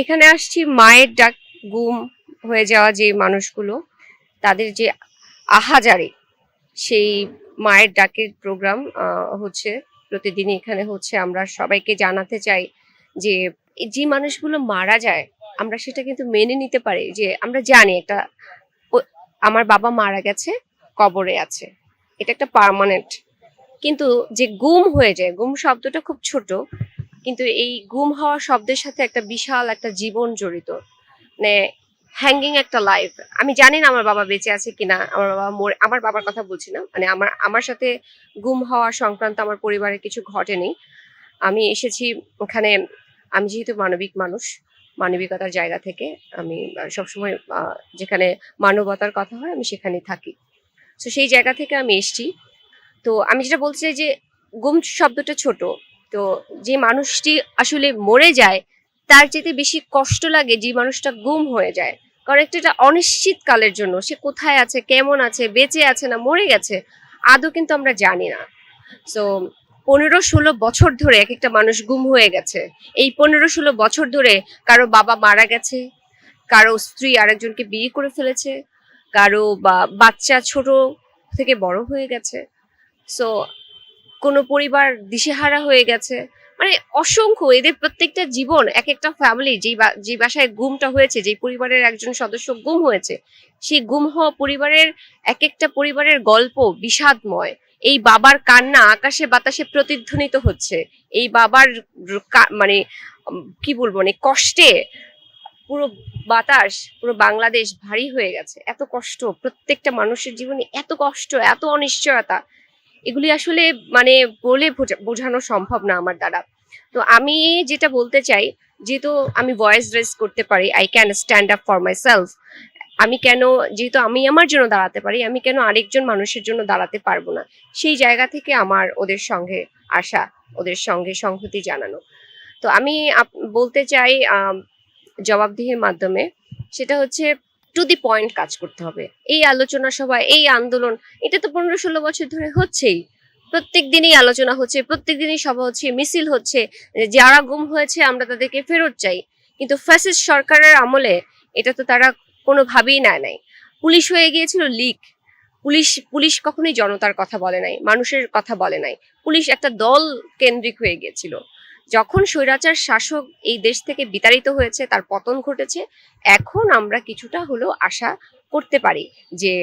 এখানে আসছি, মায়ের ডাক গুম হয়ে যাওয়া যে মানুষগুলো, তাদের যে আহাজারি, সেই মায়ের ডাকের প্রোগ্রাম হচ্ছে প্রতিদিন এখানে হচ্ছে। আমরা সবাইকে জানাতে চাই যে যে মানুষগুলো মারা যায়, আমরা সেটা কিন্তু মেনে নিতে পারি যে, আমরা জানি একটা আমার বাবা মারা গেছে, কবরে আছে। এটা একটা পার্মানেন্ট কিন্তু যে গুম হয়ে যায়, গুম শব্দটা খুব ছোট কিন্তু এই গুম হওয়া শব্দের সাথে একটা বিশাল একটা জীবন জড়িত। মানে হ্যাঙ্গিং একটা লাইফ আমি জানি না আমার বাবা বেঁচে আছে কিনা, আমার বাবা মরে, আমার বাবার কথা বলছি না। মানে আমার আমার সাথে গুম হওয়া সংক্রান্ত আমার পরিবারের কিছু ঘটেনি। আমি এসেছি ওখানে, আমি যেহেতু মানবিক মানুষ, মানবিকতার জায়গা থেকে আমি সবসময় যেখানে মানবতার কথা হয় আমি সেখানে থাকি। তো সেই জায়গা থেকে আমি এসেছি। তো আমি যেটা বলতে চাই যে, গুম শব্দটা ছোট। তো যে মানুষটি আসলে মরে যায়, তার যেতে বেশি কষ্ট লাগে যে মানুষটা গুম হয়ে যায়। কারণ একটা এটা অনিশ্চিত কালের জন্য, সে কোথায় আছে, কেমন আছে, বেঁচে আছে না মরে গেছে, আদৌ কিন্তু আমরা জানি না। সো পনেরো ষোলো বছর ধরে এক একটা মানুষ গুম হয়ে গেছে। এই পনেরো ষোলো বছর ধরে কারও বাবা মারা গেছে, কারও স্ত্রী আরেকজনকে বিয়ে করে ফেলেছে, কারও বা, বাচ্চা ছোট থেকে বড় হয়ে গেছে। সো কোনো পরিবার দিশেহারা হয়ে গেছে। মানে অসংখ্য, এদের প্রত্যেকটা জীবন এক একটা ফ্যামিলি যেই যে বাসায় গুমটা হয়েছে, যেই পরিবারের একজন সদস্য গুম হয়েছে, সেই গুম হওয়া পরিবারের এক একটা পরিবারের গল্প বিষাদময়। এই বাবার কান্না আকাশে বাতাসে প্রতিধ্বনিত হচ্ছে। এই বাবার মানে কি বলব মানে কষ্টে পুরো বাতাস, পুরো বাংলাদেশ ভারী হয়ে গেছে। এত কষ্ট, প্রত্যেকটা মানুষের জীবনে এত কষ্ট, এত অনিশ্চয়তা। এগুলি আসলে মানে বলে বোঝানো সম্ভব না আমার দ্বারা। তো আমি যেটা বলতে চাই, যেহেতু আমি ভয়েস রেস করতে পারি I can stand up for myself আমি কেন, যেহেতু আমি আমার জন্য দাঁড়াতে পারি, আমি কেন আরেকজন মানুষের জন্য দাঁড়াতে পারব না? সেই জায়গা থেকে আমার ওদের সঙ্গে আসা, ওদের সঙ্গে সংহতি জানানো। তো আমি বলতে চাই জবাবদিহির মাধ্যমে, সেটা হচ্ছে টু দি পয়েন্ট কাজ করতে হবে। এই আলোচনা সভা, এই আন্দোলন, এটা তো পনেরো ষোলো বছর ধরে হচ্ছেই। প্রত্যেক দিনই আলোচনা হচ্ছে, প্রত্যেক দিনই সভা হচ্ছে, মিছিল হচ্ছে, যারা গুম হয়েছে আমরা তাদেরকে ফেরত চাই। কিন্তু ফ্যাসিস্ট সরকারের আমলে এটা তো তারা কোনোভাবেই নেয় নাই। পুলিশ হয়ে গিয়েছিল লিক পুলিশ পুলিশ কখনোই জনতার কথা বলে নাই, মানুষের কথা বলে নাই। পুলিশ একটা দল কেন্দ্রিক হয়ে গিয়েছিল। যখন স্বৈরাচার শাসক এই দেশ থেকে বিতাড়িত হয়েছে, তার পতন ঘটেছে, এখন আমরা কিছুটা হলেও আশা করতে পারি যে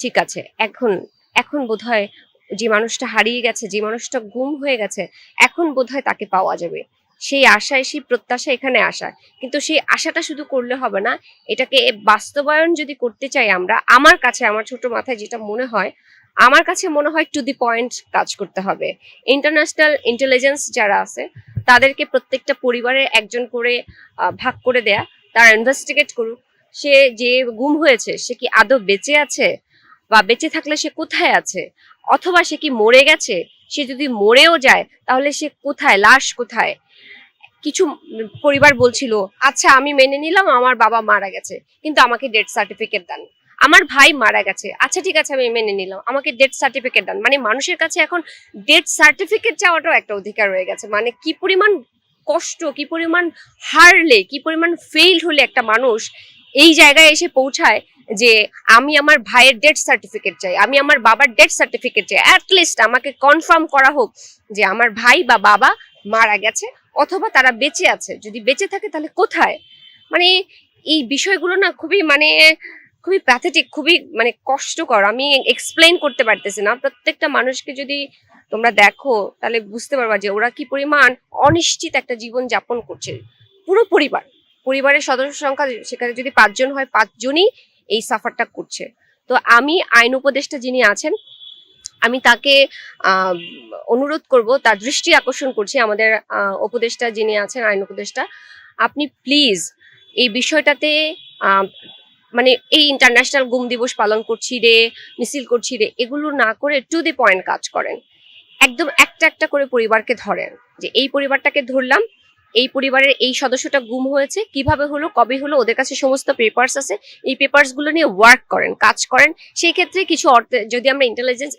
ঠিক আছে, এখন এখন বোধহয় যে মানুষটা হারিয়ে গেছে, যে মানুষটা গুম হয়ে গেছে, এখন বোধহয় তাকে পাওয়া যাবে। সেই আশায়, সেই প্রত্যাশা এখানে আসা। কিন্তু সেই আশাটা শুধু করলে হবে না, এটাকে বাস্তবায়ন যদি করতে চাই আমরা, আমার কাছে, আমার ছোট মাথায় যেটা মনে হয় আমার কাছে মনে হয় টু দি পয়েন্ট কাজ করতে হবে। ইন্টারন্যাশনাল ইন্টেলিজেন্স যারা আছে, তাদেরকে প্রত্যেকটা পরিবারের একজন করে ভাগ করে দেয়া, তারা ইনভেস্টিগেট করুক, সে যে গুম হয়েছে, সে কি আদৌ বেঁচে আছে? বা বেঁচে থাকলে সে কোথায় আছে? অথবা সে কি মরে গেছে? সে যদি মরেও যায়, তাহলে সে কোথায়, লাশ কোথায়? কিছু পরিবার বলছিল আচ্ছা আমি মেনে নিলাম, আমার বাবা মারা গেছে, কিন্তু আমাকে ডেথ সার্টিফিকেট দেন। আমার ভাই মারা গেছে। আচ্ছা ঠিক আছে, আমি মেনে নিলাম। আমাকে ডেথ সার্টিফিকেট দেন। মানে মানুষের কাছে এখন ডেথ সার্টিফিকেট চাওয়াটাও একটা অধিকার রয়ে গেছে। মানে কি পরিমাণ কষ্ট, কি পরিমাণ হারলে, কি পরিমাণ ফেইল হলে একটা মানুষ এই জায়গায় এসে পৌঁছায় যে আমি আমার ভাইয়ের ডেথ সার্টিফিকেট চাই, আমি আমার বাবার ডেথ সার্টিফিকেট চাই। অ্যাটলিস্ট আমাকে কনফার্ম করা হোক যে আমার ভাই বা বাবা মারা গেছে অথবা তারা বেঁচে আছে। যদি বেঁচে থাকে তাহলে কোথায়? মানে এই বিষয়গুলো না খুবই মানে খুবই প্যাথেটিক খুবই মানে কষ্টকর। আমি এক্সপ্লেন করতে পারতেছি না। প্রত্যেকটা মানুষকে যদি তোমরা দেখো, তাহলে বুঝতে পারবা যে ওরা কি পরিমাণ অনিশ্চিত একটা জীবন যাপন করছে। পুরো পরিবার, পরিবারের সদস্য সংখ্যা সেখানে যদি পাঁচজন হয়, পাঁচজনই এই সাফারটা করছে। তো আমি আইন উপদেষ্টা যিনি আছেন, আমি তাকে অনুরোধ করব, তার দৃষ্টি আকর্ষণ করছি আমাদের উপদেষ্টা যিনি আছেন, আইন উপদেষ্টা। আপনি প্লিজ এই বিষয়টাতে মানে এই ইন্টারন্যাশনাল গুম দিবস পালন করছি রে, মিছিল করছি রে, এগুলো না করে টু দি পয়েন্ট কাজ করেন। একদম একটা একটা করে পরিবারকে ধরেন, যে এই পরিবারটাকে ধরলাম এই পরিবারের এই সদস্যটা গুম হয়েছে, কীভাবে হলো, কবে হলো, ওদের কাছে সমস্ত পেপার্স আছে। এই পেপার্সগুলো নিয়ে ওয়ার্ক করেন, কাজ করেন। সেই ক্ষেত্রে কিছু অর্থে, যদি আমরা ইন্টেলিজেন্স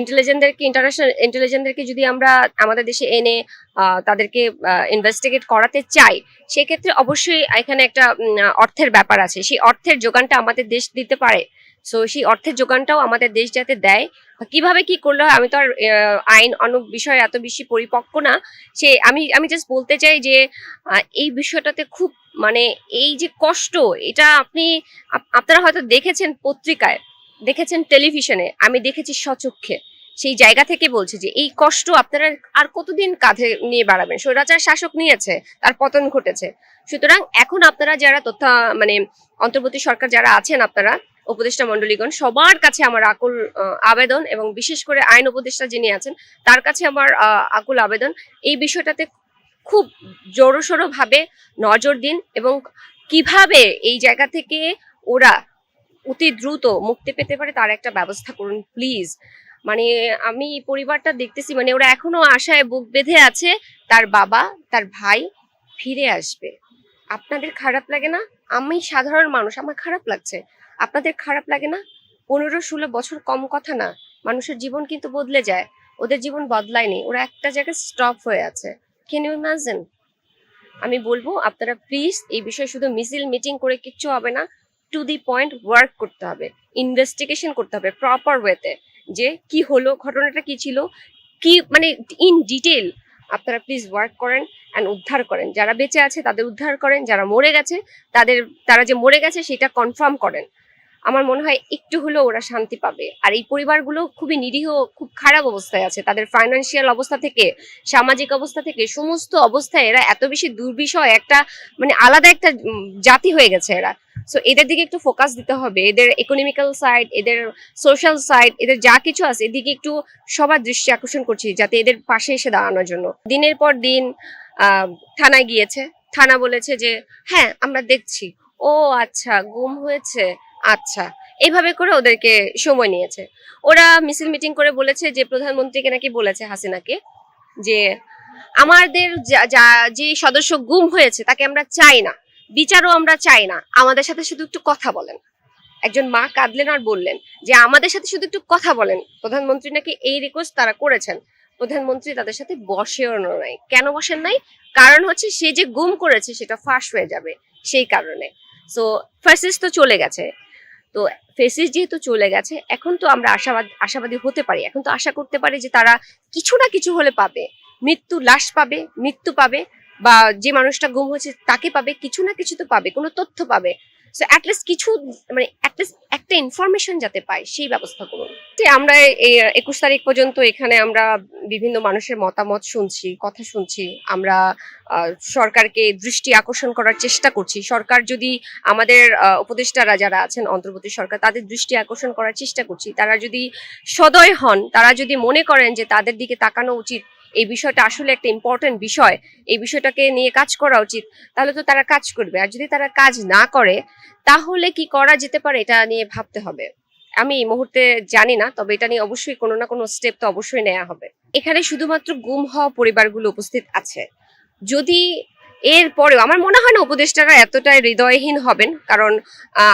ইন্টেলিজেন্টদেরকে ইন্টারন্যাশনাল ইন্টেলিজেন্টদেরকে যদি আমরা আমাদের দেশে এনে তাদেরকে ইনভেস্টিগেট করাতে চাই, সেক্ষেত্রে অবশ্যই এখানে একটা অর্থের ব্যাপার আছে। সেই অর্থের যোগানটা আমাদের দেশ দিতে পারে। সো সেই অর্থের যোগানটাও আমাদের দেশ যাতে দেয়। কীভাবে কি করলে হয়, আমি তো আর আইন অনেক বিষয়ে এত বেশি পরিপক্ক না। সে আমি আমি জাস্ট বলতে চাই যে এই বিষয়টাতে খুব মানে এই যে কষ্ট এটা আপনি আপ- আপনারা হয়তো দেখেছেন পত্রিকায় দেখেছেন টেলিভিশনে আমি দেখেছি সচক্ষে সেই জায়গা থেকে বলছি যে এই কষ্ট আপনারা আর কতদিন কাঁধে নিয়ে বাড়াবেন? স্বৈরাচার শাসক নিয়েছে তার পতন ঘটেছে। সুতরাং এখন আপনারা যারা তথ্য মানে অন্তর্বর্তী সরকার যারা আছেন আপনারা উপদেষ্টা মন্ডলীগণ সবার কাছে আমার আকুল আবেদন এবং বিশেষ করে আইন উপদেষ্টা যিনি আছেন, তার কাছে আমার আকুল আবেদন। এই বিষয়টাতে খুব জোরসোরো ভাবে নজর দিন এবং কীভাবে এই জায়গা থেকে ওরা অতি দ্রুত মুক্তি পেতে পারে তার একটা ব্যবস্থা করুন, প্লিজ। মানে আমি পরিবারটা দেখতেছি মানে ওরা এখনও আশায় বুক বেঁধে আছে, তার বাবা, তার ভাই ফিরে আসবে। আপনাদের খারাপ লাগে না? আমি সাধারণ মানুষ, আমার খারাপ লাগছে। আপনাদের খারাপ লাগে না? পনেরো ষোলো বছর কম কথা না। মানুষের জীবন কিন্তু বদলে যায়। ওদের জীবন বদলায়নি। ওরা একটা জায়গায় স্টপ হয়ে আছে। ক্যান ইউ ইমাজিন আমি বলব, আপনারা প্লিজ এই বিষয়ে শুধু মিছিল মিটিং করে কিচ্ছু হবে না। টু দি পয়েন্ট ওয়ার্ক করতে হবে। ইনভেস্টিগেশন করতে হবে প্রপার ওয়েতে যে কি হলো, ঘটনাটা কি ছিল, কি মানে ইন ডিটেল আপনারা প্লিজ ওয়ার্ক করেন অ্যান্ড উদ্ধার করেন। যারা বেঁচে আছে তাদের উদ্ধার করেন, যারা মরে গেছে তাদের, তারা যে মরে গেছে সেটা কনফার্ম করেন। আমার মনে হয় একটু হলেও ওরা শান্তি পাবে। আর এই পরিবারগুলো খুবই নিরীহ, খুব খারাপ অবস্থায় আছে। তাদের ফাইন্যান্সিয়াল অবস্থা থেকে, সামাজিক অবস্থা থেকে সমস্ত অবস্থায় এরা এত বেশি দুর্বিষয় একটা মানে আলাদা একটা জাতি হয়ে গেছে এরা। সো এদের দিকে একটু ফোকাস দিতে হবে। এদের ইকোনমিক্যাল সাইড এদের সোশ্যাল সাইড এদের যা কিছু আছে এদিকে একটু সবার দৃষ্টি আকর্ষণ করছি, যাতে এদের পাশে এসে দাঁড়ানোর জন্য। দিনের পর দিন থানায় গিয়েছে। থানা বলেছে যে হ্যাঁ আমরা দেখছি। ও আচ্ছা গুম হয়েছে। আচ্ছা এইভাবে করে ওদেরকে সময় নিয়েছে। ওরা মিছিল মিটিং করে বলেছে যে, প্রধানমন্ত্রীকে নাকি বলেছে হাসিনাকে যে, আমাদের যা- সদস্য গুম হয়েছে তাকে আমরা চাই না, বিচারও আমরা চাই না, আমাদের সাথে শুধু একটু কথা বলেন। একজন মা কাঁদলেন আর বললেন যে, আমাদের সাথে শুধু একটু কথা বলেন। প্রধানমন্ত্রী নাকি এই রিকোয়েস্ট তারা করেছেন। প্রধানমন্ত্রী তাদের সাথে বসেও নাই। কেন বসেন নাই? কারণ হচ্ছে সে যে গুম করেছে সেটা ফাঁস হয়ে যাবে সেই কারণে। সো ফেসিস তো চলে গেছে। তো ফেসিস যেহেতু চলে গেছে, এখন তো আমরা আশাবাদ, আশাবাদী হতে পারি। এখন তো আশা করতে পারি যে তারা কিছু না কিছু হলে পাবে। মৃত্যু লাশ পাবে, মৃত্যু পাবে, বা যে মানুষটা গুম হয়েছে তাকে পাবে, কিছু না কিছু তো পাবে, কোনো তথ্য পাবে। সো অ্যাটলিস্ট কিছু মানে অ্যাটলিস্ট একটা ইনফরমেশন যাতে পায় সেই ব্যবস্থা করুন। আমরা একুশ তারিখ পর্যন্ত এখানে আমরা বিভিন্ন মানুষের মতামত শুনছি, কথা শুনছি। আমরা সরকারকে দৃষ্টি আকর্ষণ করার চেষ্টা করছি। সরকার যদি আমাদের উপদেষ্টারা যারা আছেন, অন্তর্বর্তী সরকার, তাদের দৃষ্টি আকর্ষণ করার চেষ্টা করছি। তারা যদি সদয় হন, তারা যদি মনে করেন যে তাদের দিকে তাকানো উচিত এই বিষয়টা আসলে একটা ইম্পর্টেন্ট বিষয়, এই বিষয়টাকে নিয়ে কাজ করা উচিত, তাহলে তো তারা কাজ করবে। আর যদি তারা কাজ না করে, তাহলে কি করা যেতে পারে এটা নিয়ে ভাবতে হবে। আমি এই মুহূর্তে জানি না, তবে এটা নিয়ে অবশ্যই কোনো না কোনো স্টেপ তো অবশ্যই নেওয়া হবে। এখানে শুধুমাত্র গুম হওয়া পরিবারগুলো উপস্থিত আছে। যদি এর পরেও আমার মনে হয় না উপদেষ্টারা এতটাই হৃদয়হীন হবেন, কারণ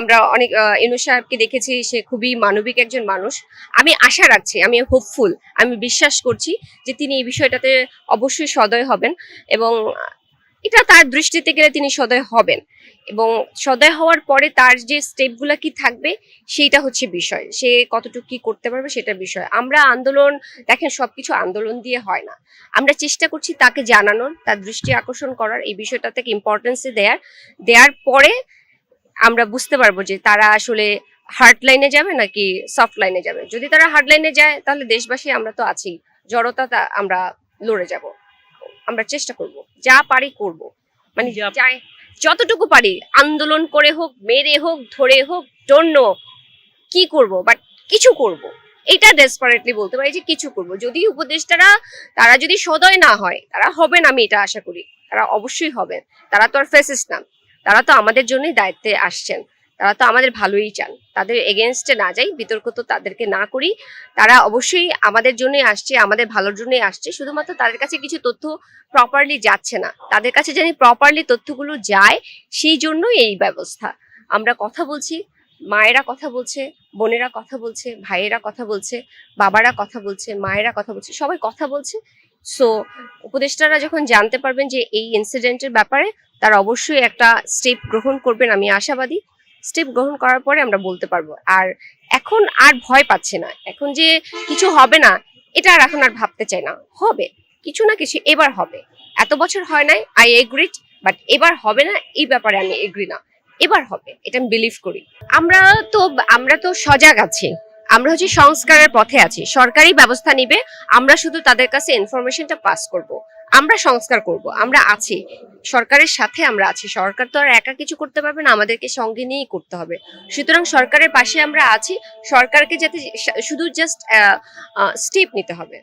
আমরা অনেক ইনু সাহেবকে দেখেছি, সে খুবই মানবিক একজন মানুষ। আমি আশা রাখছি, আমি হোপফুল আমি বিশ্বাস করছি যে তিনি এই বিষয়টাতে অবশ্যই সদয় হবেন এবং এটা তার দৃষ্টিতে গেলে তিনি সদয় হবেন। এবং সদয় হওয়ার পরে তার যে স্টেপগুলো কি থাকবে, সেইটা হচ্ছে বিষয়। সে কতটুকু কি করতে পারবে সেটা বিষয়। আমরা আন্দোলন, দেখেন সবকিছু আন্দোলন দিয়ে হয় না। আমরা চেষ্টা করছি তাকে জানানোর, তার দৃষ্টি আকর্ষণ করার, এই বিষয়টা থেকে ইম্পর্টেন্স দেয়ার। দেওয়ার পরে আমরা বুঝতে পারব যে তারা আসলে হার্ড লাইনে যাবে নাকি সফট লাইনে যাবে। যদি তারা হার্ড লাইনে যায়, তাহলে দেশবাসী আমরা তো আছি, জড়তা আমরা লড়ে যাব। আমরা চেষ্টা করব যা পারি করব। মানে যতটুকু পারি আন্দোলন করে হোক মেরে হোক ধরে হোক জন্য কি করব বাট কিছু করব। এটা ডেসপারেটলি বলতে পারি যে কিছু করব। যদি উপদেষ্টারা তারা যদি সদয় না হয় তারা হবেন আমি এটা আশা করি। তারা অবশ্যই হবেন। তারা তো আর ফেসিস না। তারা তো আমাদের জন্যই দায়িত্বে আসছেন। তারা তো আমাদের ভালোই চান। তাদের এগেনস্টে না যাই, বিতর্ক তো তাদেরকে না করি। তারা অবশ্যই আমাদের জন্যই আসছে, আমাদের ভালোর জন্যই আসছে। শুধুমাত্র তাদের কাছে কিছু তথ্য প্রপারলি যাচ্ছে না। তাদের কাছে জানি প্রপারলি তথ্যগুলো যায়, সেই জন্যই এই ব্যবস্থা। আমরা কথা বলছি, মায়েরা কথা বলছে, বোনেরা কথা বলছে, ভাইয়েরা কথা বলছে, বাবারা কথা বলছে, মায়েরা কথা বলছে, সবাই কথা বলছে। সো উপদেষ্টারা যখন জানতে পারবেন যে এই ইনসিডেন্টের ব্যাপারে, তারা অবশ্যই একটা স্টেপ গ্রহণ করবেন, আমি আশাবাদী। স্টেপ গ্রহণ করার পরে আমরা বলতে পারব। আর এখন আর ভয় পাচ্ছে না। এখন যে কিছু হবে না, এটা আর এখন আর ভাবতে চাই না। হবে। কিছু না কিছু এবার হবে। এত বছর হয় নাই আই এগ্রিড বাট এবার হবে না, এই ব্যাপারে আমি এগ্রি না। এবার হবে। এটা আমি বিলিভ করি। আমরা তো আমরা তো সজাগ আছি। আমরা হচ্ছে সংস্কারের পথে আছি। সরকারি ব্যবস্থা নিবে, আমরা শুধু তাদের কাছে ইনফরমেশনটা পাস করব। আমরা সংস্কার করব, আমরা আছি। সরকারের সাথে আমরা আছি। সরকার তো আর একা কিছু করতে পারবে না, আমাদেরকে সঙ্গে নিয়েই করতে হবে। সুতরাং সরকারের পাশে আমরা আছি। সরকারকে যাতে শুধু জাস্ট স্টেপ নিতে হবে।